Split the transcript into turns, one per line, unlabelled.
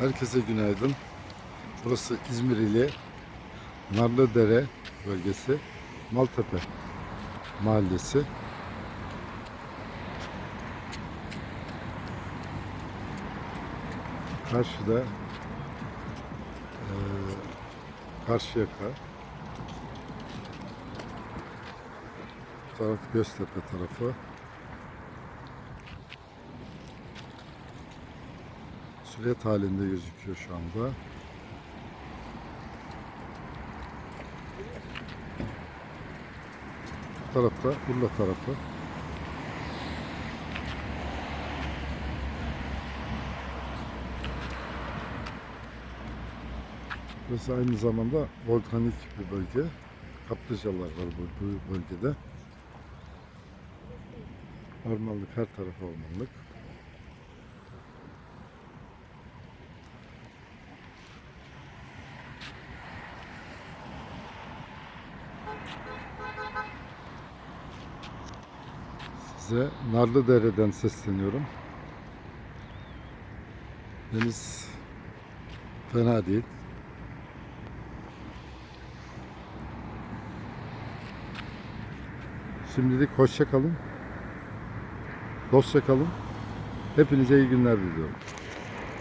Herkese günaydın. Burası İzmir ili Narlıdere bölgesi Maltepe mahallesi. Karşıda eee Karşıyaka taraf Göztepe tarafı. Süret halinde gözüküyor şu anda. Bu tarafta Urla tarafı. Burası aynı zamanda volkanik bir bölge. Kaplıcalar var bu, bu bölgede. Ormanlık her taraf ormanlık. Size Narlıdere'den sesleniyorum. Deniz fena değil. Şimdilik hoşça kalın. Dostça kalın. Hepinize iyi günler diliyorum.